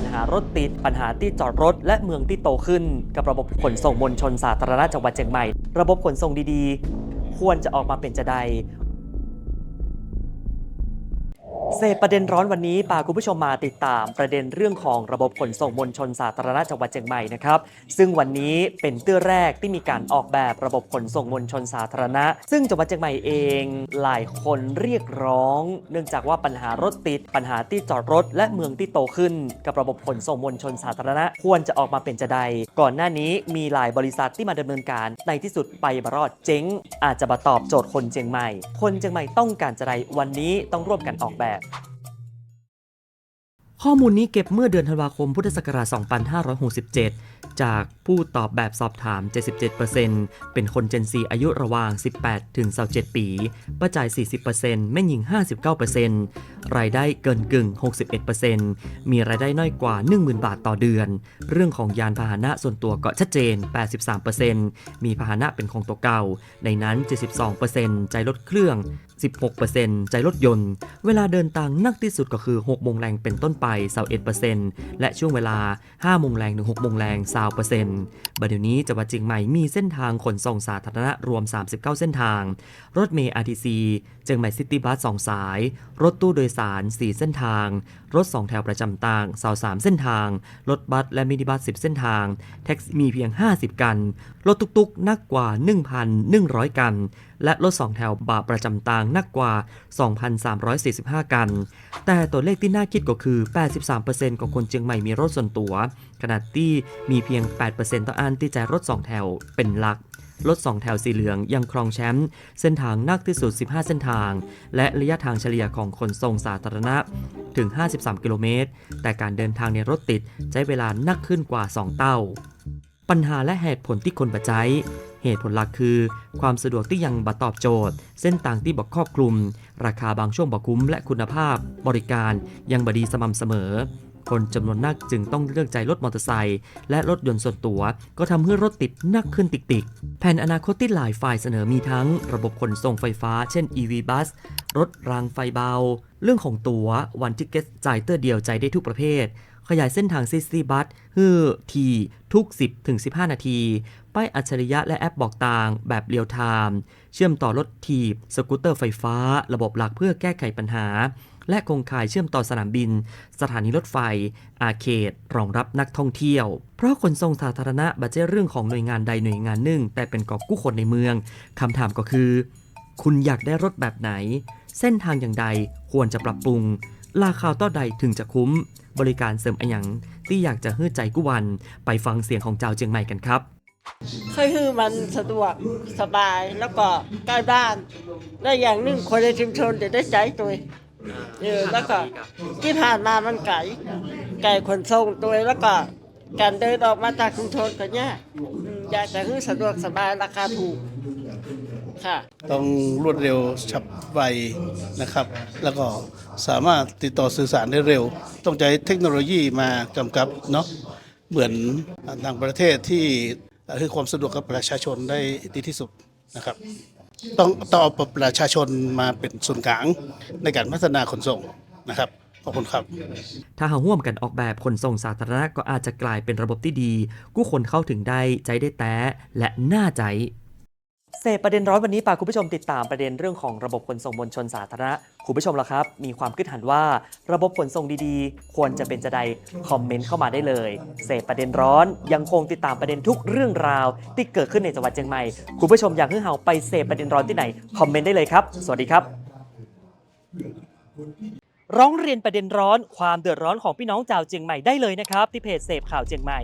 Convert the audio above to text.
ปัญหารถติด ปัญหาที่จอดรถ และเมืองที่โตขึ้น กับระบบขนส่งมวลชนสาธารณะจังหวัดเชียงใหม่ ระบบขนส่งดีๆ ควรจะออกมาเป็นจะใด เสพประเด็นร้อนวันนี้พาคุณผู้ชมมาติดตามประเด็นเรื่องของระบบขนส่งมวลชนสาธารณะจังหวัดเชียงใหม่นะครับ ซึ่งวันนี้เป็นเตื้อแรกที่มีการออกแบบระบบขนส่งมวลชนสาธารณะ ซึ่งจังหวัดเชียงใหม่เอง หลายคนเรียกร้อง เนื่องจากว่าปัญหารถติด ปัญหาที่จอดรถ และเมืองที่โตขึ้น กับระบบขนส่งมวลชนสาธารณะ ควรจะออกมาเป็นจะใด ก่อนหน้านี้มีหลายบริษัทที่มาดำเนินการในที่สุดไปบรอดเจ๊งอาจจะมาตอบโจทย์คนเชียงใหม่ คนเชียงใหม่ต้องการจะใดวันนี้ต้องร่วมกันออกแบบ ข้อมูลนี้เก็บเมื่อเดือนธันวาคมพุทธศักราช2567 จากผู้ตอบแบบสอบถาม 77%เป็นคนเจนซีอายุระหว่าง 18 ถึง 27 ปี ประจ่าย 40%แม่หญิง 59%รายได้เกินกึ่ง 61%มีรายได้น้อยกว่า 10,000 บาทต่อเดือน เรื่องของยานพาหนะส่วนตัวก็ชัดเจน 83%มีพาหนะเป็นของตัวเก่า ในนั้น 72%ใจรถเครื่อง 16%ใจรถยนต์ เวลาเดินทางนักที่สุดก็คือ 6 โมงแรงเป็นต้นไป 21%และช่วงเวลา 5 โมงแรงถึง 6 โมงแรง20%บัดเดี๋ยวนี้จังหวัดเชียงใหม่มีเส้นทางขนส่งสาธารณะรวม 39 เส้นทาง รถเมล์ RTC เชียงใหม่ซิตี้บัส2สาย รถตู้โดยสาร 4 เส้นทาง รถ 2 แถวประจำทาง23เส้นทาง รถบัสและมินิบัส 10 เส้นทาง แท็กซี่มีเพียง 50 กัน รถตุกๆนักกว่า 1,100 กัน และรถ 2 แถวบาประจำทางนักกว่า 2,345 กัน แต่ตัวเลขที่น่าคิดก็คือ 83%ของคนเชียงใหม่มีรถส่วนตัว ขณะที่มีเพียงียง 8%ต่ออันที่ใช้รถ 2 แถวเป็นหลัก รถ 2 แถวสีเหลืองยังครองแชมป์เส้นทางนักที่สุด 15 เส้นทาง และระยะทางเฉลี่ยของขนส่งสาธารณะถึง 53 กิโลเมตร แต่การเดินทางในรถติดใช้เวลานักขึ้นกว่า 2 เท่า ปัญหาและเหตุผลที่คนบะใจเหตุผลหลักคือ ความสะดวกที่ยังบ่ตอบโจทย์ เส้นต่างที่บ่ครอบคลุม ราคาบางช่วงบ่คุ้มและคุณภาพ บริการยังบ่ดีสม่ำเสมอ คนจำนวนนักจึงต้องเลือกใจรถมอเตอร์ไซค์และรถยนต์ส่วนตัว ก็ทำให้รถติดนักขึ้นติกๆ แผนอนาคตที่หลายฝ่ายเสนอมีทั้งระบบขนส่งไฟฟ้า เช่น EV Bus รถรางไฟเบา เรื่องของตั๋ววันทิเก็ตจ่ายเตอร์เดียวใจได้ทุกประเภท ขยายเส้นทางซิตี้บัสฮือทีทุก 10ถึง15 นาที ป้ายอัจฉริยะและแอปบอกต่างแบบเรียลไทม์เชื่อมต่อรถทีบสกูตเตอร์ไฟฟ้า ระบบหลักเพื่อแก้ไขปัญหา และโครงข่ายเชื่อมต่อสนามบิน สถานีรถไฟ อาเคดรองรับนักท่องเที่ยว เพราะขนส่งสาธารณะบัจเจเรื่องของหน่วยงานใดหน่วยงานหนึ่ง แต่เป็นกอบกู้คนในเมืองคำถามก็คือ คุณอยากได้รถแบบไหน เส้นทางอย่างใดควรจะปรับปรุงราคาต่อใดถึงจะคุ้ม บริการเสริมอะหยังที่อยากจะฮื้อใจกู้วันไปฟังเสียงของเจ้าเจียงใหม่กันครับคือคือมันสะดวกสบายแล้วก็ใกล้บ้าน และอย่างหนึ่งคนในชุมชนจะได้ใจตัว เองเออแล้วก็ที่ผ่านมามันไก่ไก่ขนส่งตัวเองแล้วก็การเดินออกมาจากชุมชนก็ยากอืมอยากจะให้สะดวกสบายราคาถูกค่ะ ต้องรวดเร็วฉับไวนะครับ แล้วก็สามารถติดต่อสื่อสารได้เร็ว ต้องใช้เทคโนโลยีมากำกับเนาะเหมือนต่างประเทศที่ให้ความสะดวกกับประชาชนได้ดีที่สุดนะครับ ต้องต้องเอาประชาชนมาเป็นศูนย์กลางในการพัฒนาขนส่งนะครับขอบคุณครับ ถ้าหาห่วมกันออกแบบขนส่งสาธารณะก็อาจจะกลายเป็นระบบที่ดี กู้คนเข้าถึงได้ใจได้แต้และน่าใจ เสพประเด็นร้อนวันนี้ปาคุณผู้ชมติดตามประเด็นเรื่องของระบบขนส่งมวลชนสาธารณะคุณผู้ชมล่ะครับ มีความคิดเห็นว่าระบบขนส่งดีๆ ควรจะเป็นจะใดคอมเมนต์เข้ามาได้เลยเสพประเด็นร้อนยังคงติดตามประเด็นทุกเรื่องราว ที่เกิดขึ้นในจังหวัดเชียงใหม่คุณผู้ชมอยากให้เฮาไปเสพประเด็นร้อนที่ไหนคอมเมนต์ได้เลยครับ สวัสดีครับ ร้องเรียนประเด็นร้อนความเดือดร้อนของพี่น้องชาวเชียงใหม่ได้เลยนะครับ ที่เพจเสพข่าวเชียงใหม่